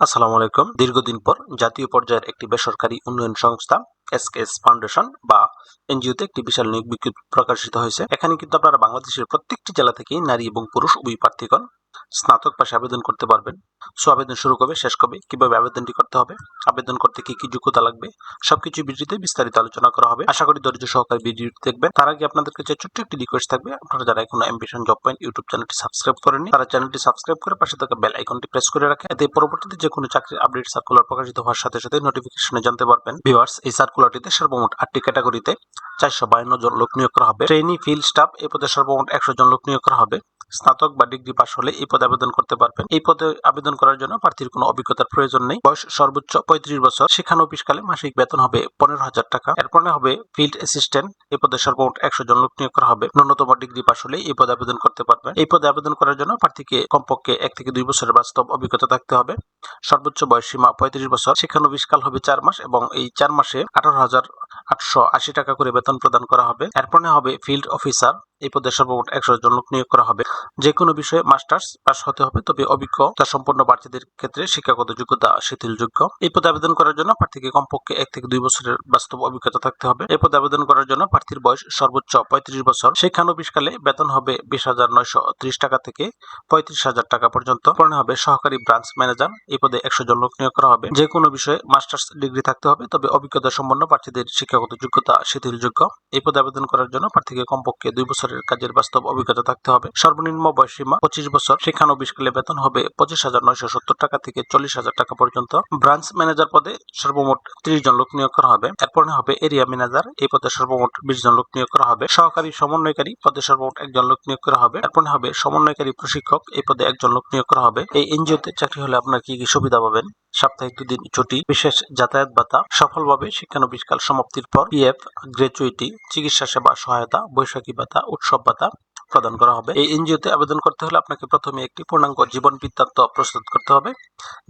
আসসালামু আলাইকুম। দীর্ঘদিন পর জাতীয় পর্যায়ের একটি বেসরকারি উন্নয়ন সংস্থা এসকেএস ফাউন্ডেশন বা এনজিওতে একটি বিশাল নিয়োগ বিজ্ঞপ্তি প্রকাশিত হয়েছে। এখানে কিন্তু আপনারা বাংলাদেশের প্রত্যেকটি জেলা থেকে নারী এবং পুরুষ উভয় প্রার্থীগণ স্নাতক পাশে আবেদন করতে পারবেন। সো আবেদন শুরু কবে, শেষ কবে, কীভাবে আবেদনটি করতে হবে, আবেদন করতে কি কি যোগ্যতা লাগবে, সবকিছু ভিডিওতে বিস্তারিত আলোচনা করা হবে। আশা করি ধৈর্য সহকারে ভিডিওটি দেখবেন। তার আগে আপনাদের কাছে ছোট্ট একটি রিকোয়েস্ট থাকবে। আপনারা যারা এখনও অ্যাম্বিশন জব পয়েন্ট ইউটিউব চ্যানেলটি সাবস্ক্রাইব করেননি, তারা চ্যানেলটি সাবস্ক্রাইব করে পাশে থাকা বেল আইকনটি প্রেস করে রাখেন। এতে পরবর্তীতে যে কোনো চাকরির আপডেট সার্কুলার প্রকাশিত হওয়ার সাথে সাথে নোটিফিকেশনে জানতে পারবেন। ভিউয়ার্স এই সার্কুলারটিতে সর্বমোট আটটি ক্যাটাগরিতে চারশো বায়ান্ন জন লোক নিয়োগ করা হবে। ট্রেনি ফিল্ড স্টাফ এই পদে সর্বমোট একশো জন লোক নিয়োগ করা হবে। স্নাতক বা ডিগ্রি পাশ হলে এই পদে আবেদন করতে পারবেন। এই পদে আবেদন করার জন্য প্রার্থীর কোনো অভিজ্ঞতার প্রয়োজন নেই। বয়স সর্বোচ্চ পঁয়ত্রিশ বছর। শিক্ষানবিশকালে মাসিক বেতন হবে পনেরো হাজার টাকা। এরপরে হবে ফিল্ড অ্যাসিস্ট্যান্ট। এই পদে সর্বমোট একশো জন লোক নিয়োগ করা হবে। ন্যূনতম ডিগ্রি পাশ হলে এই পদে আবেদন করতে পারবেন। এই পদে আবেদন করার জন্য প্রার্থীকে কমপক্ষে এক থেকে দুই বছরের বাস্তব অভিজ্ঞতা থাকতে হবে। সর্বোচ্চ বয়স সীমা পঁয়ত্রিশ বছর। শিক্ষানবিশকাল হবে চার মাস এবং এই চার মাসে আঠারো হাজার আটশো আশি টাকা করে বেতন প্রদান করা হবে। এরপরে হবে ফিল্ড অফিসার। এই পদে সর্বমোট একশো জন লোক নিয়োগ করা হবে। যে কোনো বিষয়ে মাস্টার্স পাস হতে হবে, তবে অভিজ্ঞতা সম্পন্ন প্রার্থীদের ক্ষেত্রে শিক্ষাগত যোগ্যতা শিথিলযোগ্য। এই পদে আবেদন করার জন্য প্রার্থীকে কমপক্ষে এক থেকে দুই বছরের বাস্তব অভিজ্ঞতা থাকতে হবে। এই পদে আবেদন করার জন্য প্রার্থীর বয়স সর্বোচ্চ পঁয়ত্রিশ বছর। শিক্ষানবিশকালে বেতন হবে বিশ হাজার নয়শো ত্রিশ টাকা থেকে পঁয়ত্রিশ হাজার টাকা পর্যন্ত। পরে হবে সহকারী ব্রাঞ্চ ম্যানেজার। এই পদে একশো জন লোক নিয়োগ করা হবে। যে কোনো বিষয়ে মাস্টার্স ডিগ্রি থাকতে হবে, তবে অভিজ্ঞতা সম্পন্ন প্রার্থীদের শিক্ষাগত যোগ্যতা শিথিলযোগ্য। এই পদে আবেদন করার জন্য প্রার্থীকে কমপক্ষে দুই বছরের কাজের বাস্তব অভিজ্ঞতা থাকতে হবে। সর্বনিম্ন বয়সীমা পঁচিশ বছর। শিক্ষানবিশকালে বেতন হবে পঁচিশ হাজার নয়শো সত্তর টাকা থেকে চল্লিশ হাজার টাকা পর্যন্ত। ব্রাঞ্চ ম্যানেজার পদে সর্বমোট ত্রিশ জন লোক নিয়োগ করা হবে। এরপর হবে এরিয়া ম্যানেজার। এই পদে সর্বমোট বিশ জন লোক নিয়োগ করা হবে। সহকারী সমন্বয়কারী পদে সর্বমোট একজন লোক নিয়োগ করা হবে। এরপর হবে সমন্বয়কারী প্রশিক্ষক। এই পদে একজন লোক নিয়োগ করা হবে। এই এনজিওতে চাকরি হলে আপনার কি কি সুবিধা পাবেন। সাপ্তাহিক দুদিন ছুটি, বিশেষ যাতায়াত ভাতা। সফলভাবে শিক্ষানবিশকাল সমাপ্তির পর পিএফ, গ্র্যাচুইটি, চিকিৎসা সেবা সহায়তা, বৈশাখী ভাতা, উৎসব ভাতা। প্রদান করা হবে। এই এনজিওতে আবেদন করতে হলে আপনাকে প্রথমে একটি পূর্ণাঙ্গ জীবন বৃত্তান্ত প্রস্তুত করতে হবে,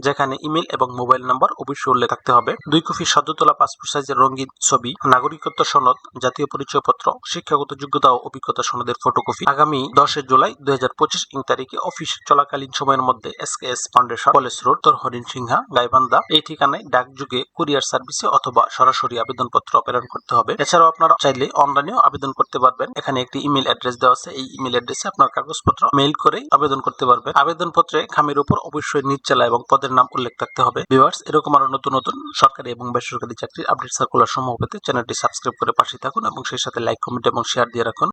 যেখানে ইমেল এবং মোবাইল নাম্বার অবশ্যই উল্লেখ থাকতে হবে। দুই কপি সদ্য তোলা পাসপোর্ট সাইজের রঙিন ছবি, নাগরিকত্ব সনদ, জাতীয় পরিচয়পত্র, শিক্ষাগত যোগ্যতা ও অভিজ্ঞতা সনদের ফটোকপি। আগামী দশে জুলাই দুই হাজার পঁচিশ ইং তারিখে অফিস চলাকালীন সময়ের মধ্যে S K S foundation, college road তোর হরিণ সিংহা, গাইবান্ধা, এই ঠিকানায় ডাকযুগে কুরিয়ার সার্ভিসে অথবা সরাসরি আবেদনপত্র প্রেরণ করতে হবে। এছাড়াও আপনারা চাইলে অনলাইনেও আবেদন করতে পারবেন। এখানে একটি ইমেল অ্যাড্রেস দেওয়া আছে, এই ইমেল অ্যাড্রেসে আপনার কাগজপত্র মেইল করে আবেদন করতে পারবেন। আবেদনপত্রে খামের উপর অবশ্যই নিজ জেলা এবং পদের নাম উল্লেখ থাকতে হবে। ভিউয়ার্স এরকম আরও নতুন নতুন সরকারি এবং বেসরকারি চাকরির আপডেট সার্কুলার সমূহ পেতে চ্যানেলটি সাবস্ক্রাইব করে পাশে থাকুন এবং সেই সাথে লাইক কমেন্ট এবং শেয়ার দিয়ে রাখুন।